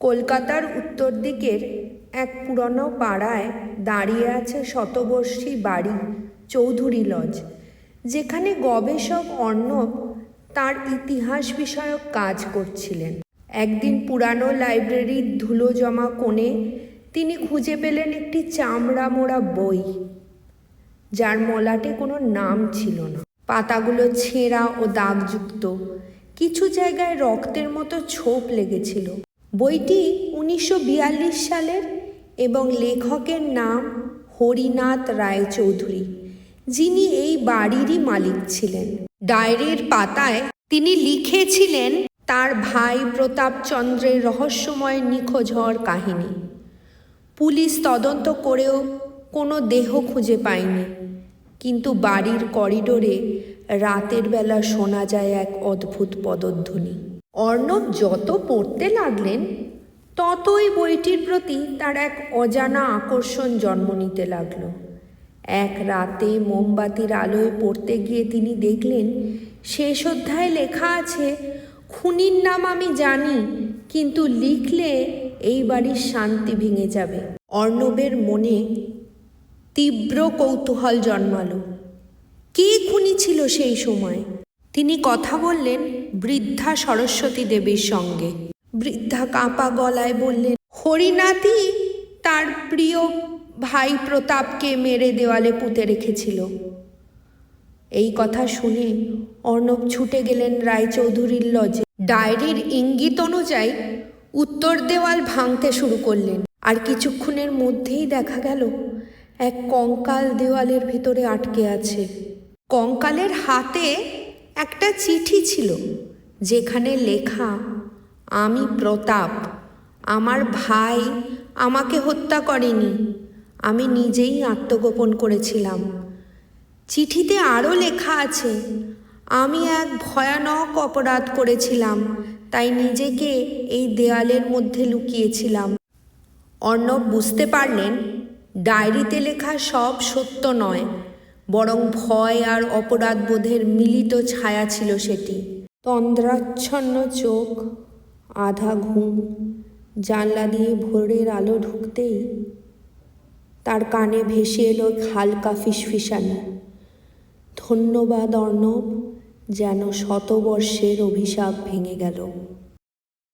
কলকাতার উত্তর দিকের এক পুরনো পাড়ায় দাঁড়িয়ে আছে শতবর্ষী বাড়ি, চৌধুরী লজ, যেখানে গবেষক অর্ণব তার ইতিহাস বিষয়ক কাজ করছিলেন। একদিন পুরানো লাইব্রেরির ধুলো জমা কোণে তিনি খুঁজে পেলেন একটি চামড়া মোড়া বই, যার মলাটে কোনো নাম ছিল না। পাতাগুলো ছেঁড়া ও দাগযুক্ত, কিছু জায়গায় রক্তের মতো ছোপ লেগেছিল। বইটি উনিশশো বিয়াল্লিশ সালের এবং লেখকের নাম হরিনাথ রায়চৌধুরী, যিনি এই বাড়িরই মালিক ছিলেন। ডায়েরির পাতায় তিনি লিখেছিলেন তার ভাই প্রতাপচন্দ্রের রহস্যময় নিখোঁজ হওয়ার কাহিনী। পুলিশ তদন্ত করেও কোনো দেহ খুঁজে পায়নি, কিন্তু বাড়ির করিডোরে রাতের বেলা শোনা যায় এক অদ্ভুত পদধ্বনি। অর্ণব যত পড়তে লাগলেন, ততই বইটির প্রতি তার এক অজানা আকর্ষণ জন্ম নিতে লাগল। এক রাতে মোমবাতির আলোয় পড়তে গিয়ে তিনি দেখলেন, শেষ অধ্যায়ে লেখা আছে, খুনির নাম আমি জানি, কিন্তু লিখলে এই বাড়ির শান্তি ভেঙে যাবে। অর্ণবের মনে তীব্র কৌতূহল জন্মালো। কে খুনি ছিল সেই সময়? তিনি কথা বললেন বৃদ্ধা সরস্বতী দেবীর সঙ্গে। বৃদ্ধা কাঁপা গলায় বললেন, হরিনাথই তার প্রিয় ভাই প্রতাপকে মেরে দেওয়ালে পুঁতে রেখেছিল। এই কথা শুনে অর্ণব ছুটে গেলেন রায়চৌধুরীর লজে। ডায়েরির ইঙ্গিত অনুযায়ী উত্তর দেওয়াল ভাঙতে শুরু করলেন। আর কিছুক্ষণের মধ্যেই দেখা গেল, এক কঙ্কাল দেওয়ালের ভিতরে আটকে আছে। কঙ্কালের হাতে একটা চিঠি ছিল যেখানে লেখা, আমি প্রতাপ। আমার ভাই আমাকে হত্যা করেনি। আমি নিজেই আত্মগোপন করেছিলাম। চিঠিতে আরও লেখা আছে, আমি এক ভয়ানক অপরাধ করেছিলাম, তাই নিজেকে এই দেয়ালের মধ্যে লুকিয়েছিলাম। অর্ণব বুঝতে পারলেন, ডায়েরিতে লেখা সব সত্য নয়। বরং ভয় আর অপরাধবোধের মিলিত ছায়া ছিল সেটি। তন্দ্রাচ্ছন্ন চোখ, আধা ঘুম, জানলা দিয়ে ভোরের আলো ঢুকতেই তার কানে ভেসে এলো হালকা ফিসফিসানি। ধন্যবাদ অর্ণব, যেন শতবর্ষের অভিশাপ ভেঙে গেল।